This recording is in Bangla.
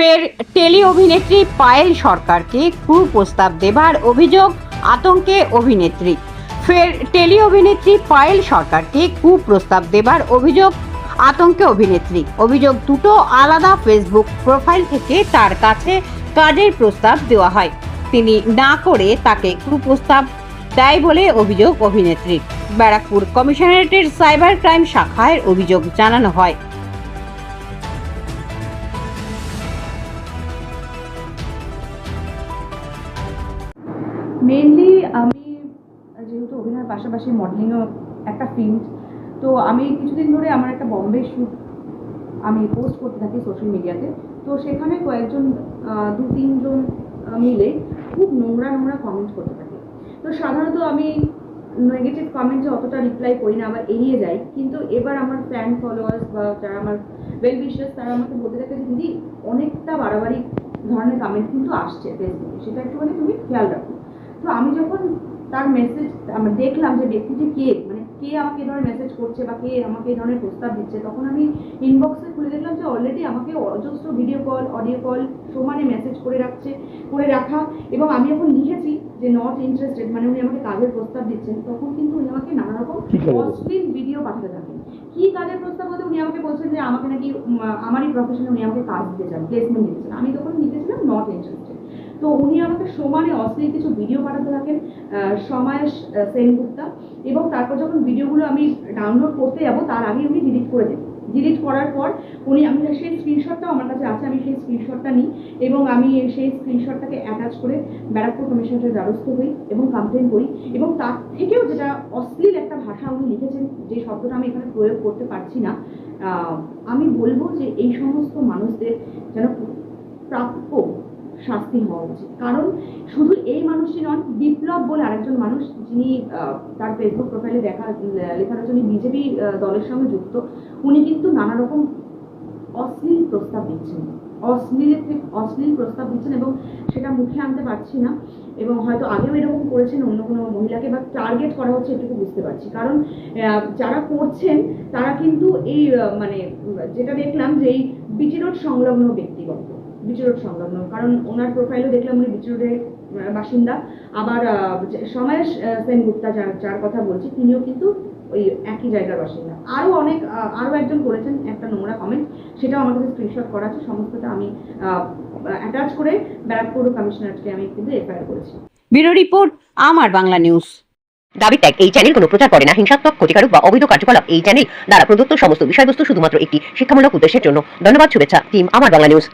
ফের টেলি অভিনেত্রী পায়েল সরকারকে কুপ্রস্তাব দেবার অভিযোগ আতঙ্কে অভিনেত্রী। ফের টেলি অভিনেত্রী পায়েল সরকারকে কুপ্রস্তাব দেবার অভিযোগ আতঙ্কে অভিনেত্রী। অভিযোগ দুটো আলাদা ফেসবুক প্রোফাইল থেকে তার কাছে কাজের প্রস্তাব দেওয়া হয়। তিনি না করে তাকে কুপ্রস্তাব দেয় বলে অভিযোগ অভিনেত্রীর। ব্যারাকপুর কমিশনারেটের সাইবার ক্রাইম শাখায় অভিযোগ জানানো হয়। মেনলি আমি, যেহেতু অভিনয়ের পাশাপাশি মডেলিংও একটা ফিল্ড তো আমি কিছুদিন ধরে আমার একটা বম্বে শ্যুট আমি পোস্ট করতে থাকি সোশ্যাল মিডিয়াতে তো সেখানে কয়েকজন দু, তিনজন মিলে খুব নোংরা নোংরা কমেন্ট করতে থাকে। তো সাধারণত আমি নেগেটিভ কমেন্টে অতটা রিপ্লাই করি না, আবার এড়িয়ে যাই। কিন্তু এবার আমার ফ্যান ফলোয়ার্স বা যারা আমার ওয়েল উইশার্স তারা আমাকে বলতে থাকে দিদি, অনেকটা বাড়াবাড়ি ধরনের কমেন্ট কিন্তু আসছে ফেসবুকে সেটা একটুখানি তুমি খেয়াল রাখো। তো আমি যখন তার মেসেজ দেখলাম যে ব্যক্তিটি কে মানে কে আমাকে এই ধরনের মেসেজ করছে বা কে আমাকে এই ধরনের প্রস্তাব দিচ্ছে তখন আমি ইনবক্সে খুলে দেখলাম যে অলরেডি আমাকে অজস্র ভিডিও কল অডিও কল সমানে মেসেজ করে রাখছে করে রাখা এবং আমি যখন লিখেছি যে নট ইন্টারেস্টেড মানে উনি আমাকে কাজের প্রস্তাব দিচ্ছেন। তখন কিন্তু উনি আমাকে নানা রকম অশ্লীল ভিডিও পাঠাতে থাকেন। কি কাজের প্রস্তাব বলতে উনি আমাকে বলছেন যে আমাকে নাকি আমারই প্রফেশনে উনি আমাকে কাজ দিতে চান প্লেসমেন্ট দিতে চান। আমি তখন লিখেছিলাম নট ইন্টারেস্টেড তো উনি আমাকে সমানে অশ্লীল কিছু ভিডিও পাঠাতে থাকেন আহ, সেনগুপ্তা এবং তারপর যখন ভিডিওগুলো আমি ডাউনলোড করতে যাব তার আগে উনি ডিলিট করে দেন। ডিলিট করার পর উনি আমি সেই স্ক্রিনশটটাও আমার কাছে আছে আমি সেই স্ক্রিনশটটা নিই এবং আমি সেই স্ক্রিনশটটাকে অ্যাটাচ করে ব্যারাকপুর কমিশনের দ্বারস্থ হই এবং কমপ্লেন করি। এবং তার থেকেও যেটা অশ্লীল একটা ভাষা উনি লিখেছেন যে শব্দটা আমি এখানে প্রয়োগ করতে পারছি না আমি বলব যে এই সমস্ত মানুষদের যেন প্রাপ্য শাস্তি হওয়া উচিত কারণ শুধু এই মানুষই নন, বিপ্লব বলে আরেকজন মানুষ যিনি তার ফেসবুক প্রোফাইলে দেখা লেখা রয়েছে উনি বিজেপি দলের সঙ্গে যুক্ত, উনি কিন্তু নানা রকম অশ্লীল প্রস্তাব দিচ্ছেন। অশ্লীল থেকে অশ্লীল প্রস্তাব দিচ্ছেন এবং সেটা মুখে আনতে পারছি না এবং হয়তো আগেও এরকম করেছেন অন্য কোনো মহিলাকে বা টার্গেট করা হচ্ছে এটুকু বুঝতে পারছি। কারণ যারা করছেন, তারা কিন্তু এই মানে যেটা দেখলাম যে এই বিটি রোড সংলগ্ন ব্যক্তিগত। রোড সংলগ্ন। কারণ ওনার প্রোফাইলও দেখলাম উনি রোডের বাসিন্দা। আবার সমায়েশ আহ, সেনগুপ্তা যার যার কথা বলছি তিনিও কিন্তু ওই একই জায়গার বাসিন্দা। আরও অনেক আরও একজন করেছেন একটা নোংরা কমেন্ট সেটাও আমার কাছে স্ক্রিনশট করা আছে। সমস্তটা আমি অ্যাটাচ করে ব্যারাকপুর কমিশনারকে আমি কিন্তু এফআইআর করেছি। ব্যুরো রিপোর্ট আমার বাংলা নিউজ। দাবি ত্যাগ এই চ্যানেল কোনো প্রচার করে না। হিংসাত্মক ক্ষতিকারক বা অবৈধ কার্যকলাপ এই চ্যানেল দ্বারা প্রদত্ত সমস্ত বিষয়বস্তু শুধুমাত্র একটি শিক্ষামূলক উদ্দেশ্যের জন্য। ধন্যবাদ শুভেচ্ছা টিম আমার বাংলা নিউজ।